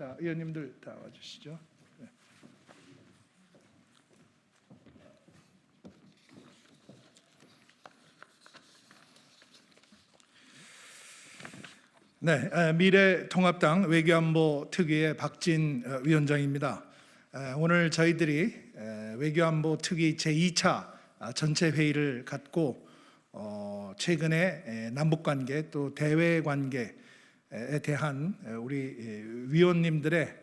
자, 의원님들 다 와주시죠. 네. 네, 에, 미래통합당 외교안보 특위의 박진 어, 위원장입니다. 에, 오늘 저희들이 에, 외교안보 특위 제2차 아, 전체 회의를 갖고 어, 최근에 에, 남북 관계 또 대외 관계에 대한 에, 우리 에, 위원님들의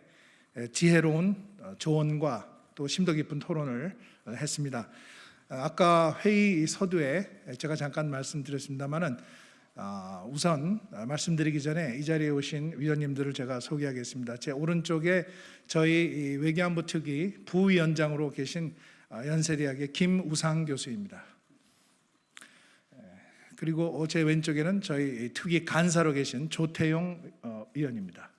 에, 지혜로운 어, 조언과 또 심도 깊은 토론을 어, 했습니다. 아, 아까 회의 서두에 제가 잠깐 말씀드렸습니다만은 아, 우선 말씀드리기 전에 이 자리에 오신 위원님들을 제가 소개하겠습니다. 제 오른쪽에 저희 이 외교안보 특위 부위원장으로 계신 아, 연세대학의 김우상 교수입니다. 에, 그리고 제 왼쪽에는 저희 특위 간사로 계신 조태용 어, 위원입니다.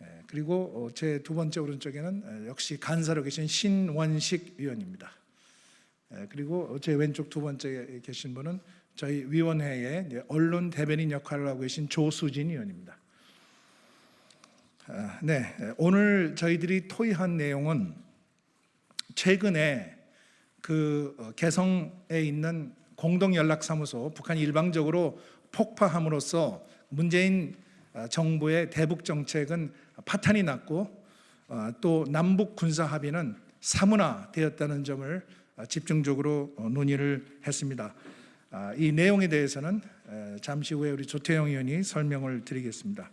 에, 그리고 제 두 번째 오른쪽에는 에, 역시 간사로 계신 신원식 위원입니다. 에, 그리고 제 왼쪽 두 번째 계신 분은 저희 위원회의 언론 대변인 역할을 하고 계신 조수진 의원입니다. 아, 네, 오늘 저희들이 토의한 내용은 최근에 그 어, 개성에 있는 공동연락사무소 북한이 일방적으로 폭파함으로써 문재인 어, 정부의 대북 정책은 파탄이 났고 어, 또 남북 군사 합의는 사문화되었다는 점을 어, 집중적으로 어, 논의를 했습니다. 아, 이 내용에 대해서는 에, 잠시 후에 우리 조태영 의원이 설명을 드리겠습니다.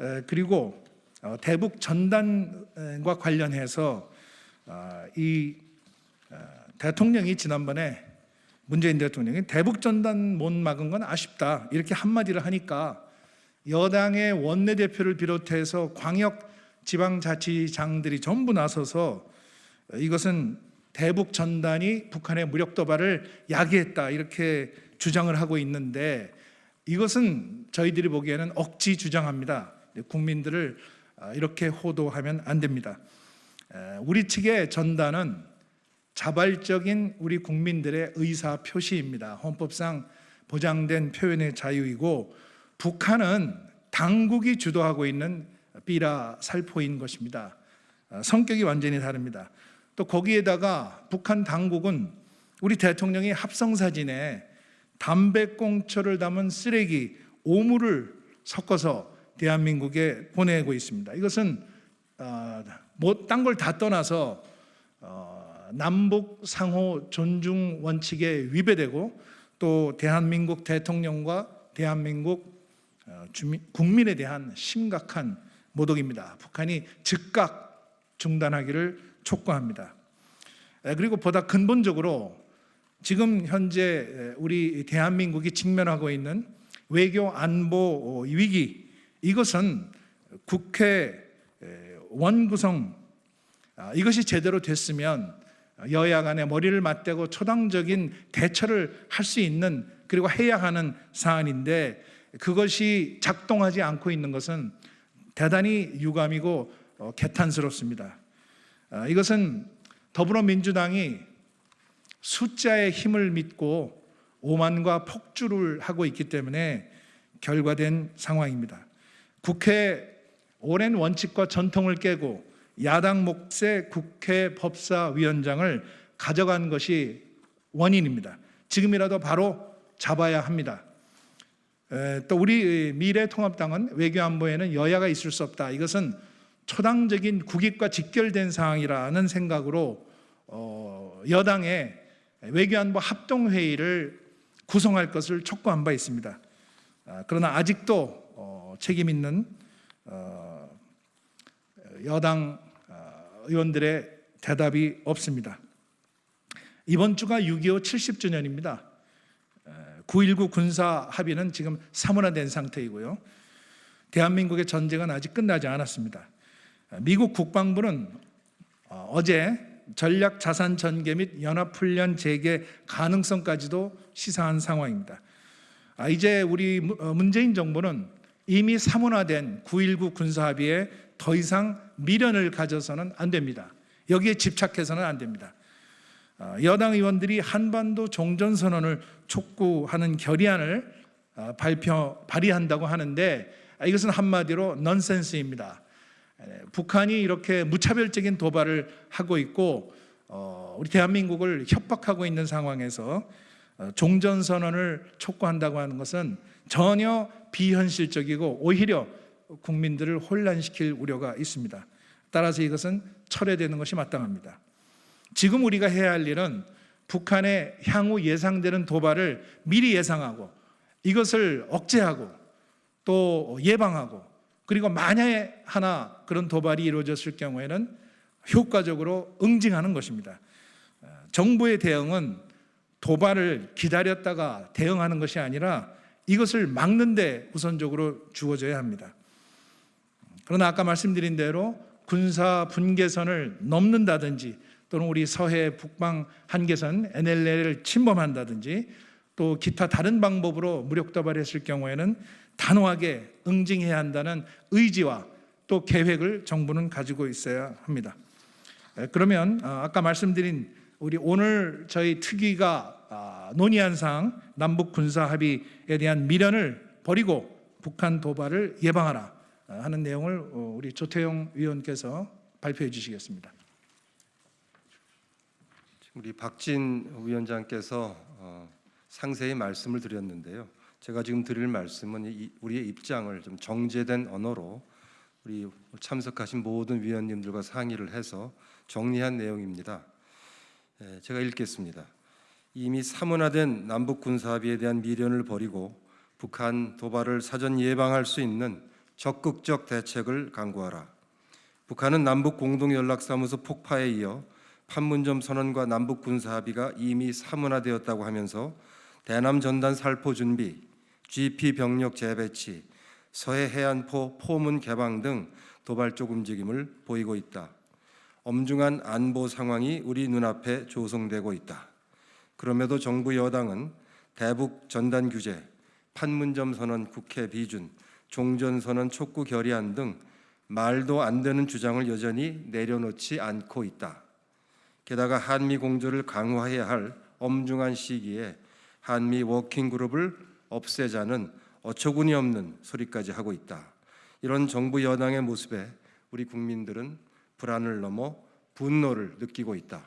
에, 그리고 어, 대북 전단과 관련해서 아, 이 어, 대통령이 지난번에 문재인 대통령이 대북 전단 못 막은 건 아쉽다 이렇게 한마디를 하니까 여당의 원내대표를 비롯해서 광역 지방자치장들이 전부 나서서 이것은 대북 전단이 북한의 무력 도발을 야기했다 이렇게 주장을 하고 있는데 이것은 저희들이 보기에는 억지 주장합니다. 국민들을 아, 이렇게 호도하면 안 됩니다. 에, 우리 측의 전단은 자발적인 우리 국민들의 의사 표시입니다. 헌법상 보장된 표현의 자유이고 북한은 당국이 주도하고 있는 삐라 살포인 것입니다. 아, 성격이 완전히 다릅니다. 또 거기에다가 북한 당국은 우리 대통령이 합성 사진에 담배꽁초를 담은 쓰레기 오물을 섞어서 대한민국에 보내고 있습니다. 이것은 어, 뭐딴 걸 다 떠나서 어, 남북 상호 존중 원칙에 위배되고 또 대한민국 대통령과 대한민국 어, 주민, 국민에 대한 심각한 모독입니다. 북한이 즉각 중단하기를 촉구합니다. 에, 그리고 보다 근본적으로 지금 현재 우리 대한민국이 직면하고 있는 외교 안보 위기 이것은 국회 원구성 아, 이것이 제대로 됐으면 여야 간에 머리를 맞대고 초당적인 대처를 할 수 있는 그리고 해야 하는 사안인데 그것이 작동하지 않고 있는 것은 대단히 유감이고 어, 개탄스럽습니다. 아, 이것은 더불어민주당이 숫자의 힘을 믿고 오만과 폭주를 하고 있기 때문에 결과된 상황입니다. 국회 오랜 원칙과 전통을 깨고 야당 몫의 국회 법사위원장을 가져간 것이 원인입니다. 지금이라도 바로 잡아야 합니다. 에, 또 우리 미래통합당은 외교안보에는 여야가 있을 수 없다. 이것은 초당적인 국익과 직결된 사항이라는 생각으로 어, 여당의 외교안보 합동회의를 구성할 것을 촉구한 바 있습니다. 아, 그러나 아직도 어, 책임 있는 어, 여당 어, 의원들의 대답이 없습니다. 이번 주가 6.25 70주년입니다. 9.19 군사 합의는 지금 사문화된 상태이고요. 대한민국의 전쟁은 아직 끝나지 않았습니다. 미국 국방부는 어, 어제 전략 자산 전개 및 연합 훈련 재개 가능성까지도 시사한 상황입니다. 아, 이제 우리 어, 문재인 정부는 이미 사문화된 9.19 군사 합의에 더 이상 미련을 가져서는 안 됩니다. 여기에 집착해서는 안 됩니다. 어, 여당 의원들이 한반도 종전 선언을 촉구하는 결의안을 발표 발의한다고 하는데 아, 이것은 한마디로 넌센스입니다. 에, 북한이 이렇게 무차별적인 도발을 하고 있고 어, 우리 대한민국을 협박하고 있는 상황에서 어, 종전 선언을 촉구한다고 하는 것은 전혀 비현실적이고 오히려 국민들을 혼란시킬 우려가 있습니다. 따라서 이것은 철회되는 것이 마땅합니다. 지금 우리가 해야 할 일은 북한의 향후 예상되는 도발을 미리 예상하고 이것을 억제하고 또 예방하고 그리고 만약에 하나 그런 도발이 이루어졌을 경우에는 효과적으로 응징하는 것입니다. 어, 정부의 대응은 도발을 기다렸다가 대응하는 것이 아니라 이것을 막는데 우선적으로 주어져야 합니다. 그러나 아까 말씀드린 대로 군사 분계선을 넘는다든지 또는 우리 서해 북방 한계선 NLL을 침범한다든지 또 기타 다른 방법으로 무력 도발했을 경우에는 단호하게 응징해야 한다는 의지와 또 계획을 정부는 가지고 있어야 합니다. 에, 그러면 어, 아까 말씀드린 우리 오늘 저희 특위가 아, 논의한 사항 남북 군사 합의에 대한 미련을 버리고 북한 도발을 예방하라 어, 하는 내용을 어, 우리 조태용 위원께서 발표해 주시겠습니다. 우리 박진 위원장께서 어, 상세히 말씀을 드렸는데요. 제가 지금 드릴 말씀은 이- 우리의 입장을 좀 정제된 언어로 우리 참석하신 모든 위원님들과 상의를 해서 정리한 내용입니다. 예, 제가 읽겠습니다. 이미 사문화된 남북 군사합의에 대한 미련을 버리고 북한 도발을 사전 예방할 수 있는 적극적 대책을 강구하라. 북한은 남북 공동 연락사무소 폭파에 이어 판문점 선언과 남북 군사 합의가 이미 사문화되었다고 하면서 대남 전단 살포 준비, GP 병력 재배치, 서해 해안포 포문 개방 등 도발적 움직임을 보이고 있다. 엄중한 안보 상황이 우리 눈앞에 조성되고 있다. 그럼에도 정부 여당은 대북 전단 규제, 판문점 선언 국회 비준, 종전 선언 촉구 결의안 등 말도 안 되는 주장을 여전히 내려놓지 않고 있다. 게다가 한미 공조를 강화해야 할 엄중한 시기에 한미 워킹 그룹을 없애자는 어처구니 없는 소리까지 하고 있다. 이런 정부 여당의 모습에 우리 국민들은 불안을 넘어 분노를 느끼고 있다.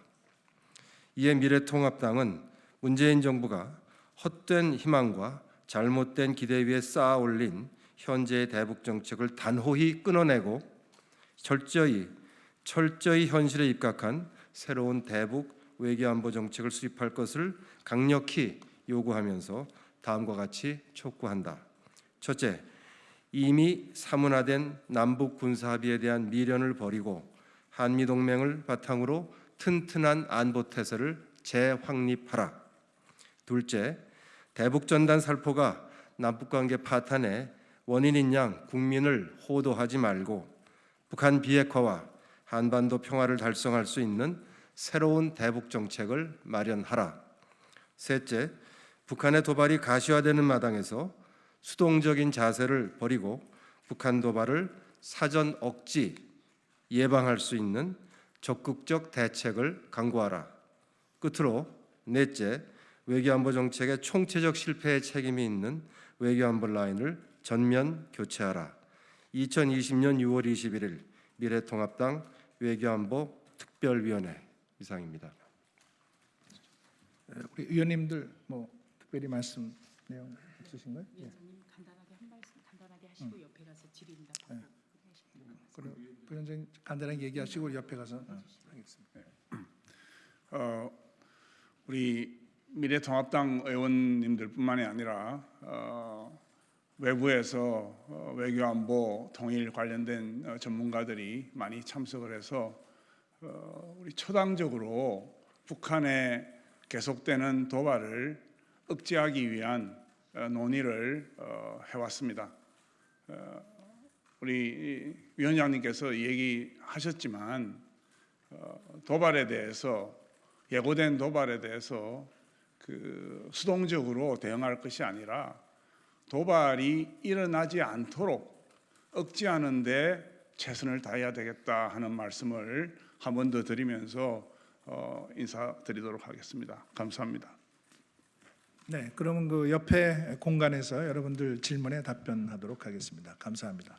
이에 미래통합당은 문재인 정부가 헛된 희망과 잘못된 기대 위에 쌓아 올린 현재의 대북 정책을 단호히 끊어내고 철저히 철저히 현실에 입각한 새로운 대북 외교안보 정책을 수립할 것을 강력히 요구하면서 다음과 같이 촉구한다. 첫째, 이미 사문화된 남북 군사 합의에 대한 미련을 버리고 한미 동맹을 바탕으로 튼튼한 안보 태세를 재확립하라. 둘째, 대북 전단 살포가 남북 관계 파탄의 원인인 양 국민을 호도하지 말고 북한 비핵화와 한반도 평화를 달성할 수 있는 새로운 대북 정책을 마련하라. 셋째, 북한의 도발이 가시화되는 마당에서 수동적인 자세를 버리고 북한 도발을 사전 억지 예방할 수 있는 적극적 대책을 강구하라. 끝으로 넷째, 외교안보 정책의 총체적 실패에 책임이 있는 외교안보 라인을 전면 교체하라. 2020년 6월 21일 미래통합당 외교안보 특별위원회 이상입니다. 에, 우리 위원님들 뭐 특별히 말씀 내용 있으신가요? 예. 위원장님 간단하게 한 말씀 간단하게 하시고 옆에 가서 질의응답 하고 그럼 부위원장님 간단하게 얘기하시고 옆에 가서 어, 하겠습니다. 어, 우리 미래통합당 의원님들뿐만이 아니라 어, 외부에서 어, 외교안보 통일 관련된 어, 전문가들이 많이 참석을 해서 어, 우리 초당적으로 북한의 계속되는 도발을 억제하기 위한 어, 논의를 어, 해왔습니다. 어, 우리 위원장님께서 얘기하셨지만 어, 도발에 대해서 예고된 도발에 대해서 그 수동적으로 대응할 것이 아니라 도발이 일어나지 않도록 억제하는데 최선을 다해야 되겠다 하는 말씀을 한 번 더 드리면서 어, 인사드리도록 하겠습니다. 감사합니다. 네, 그러면 그 옆에 공간에서 여러분들 질문에 답변하도록 하겠습니다. 감사합니다.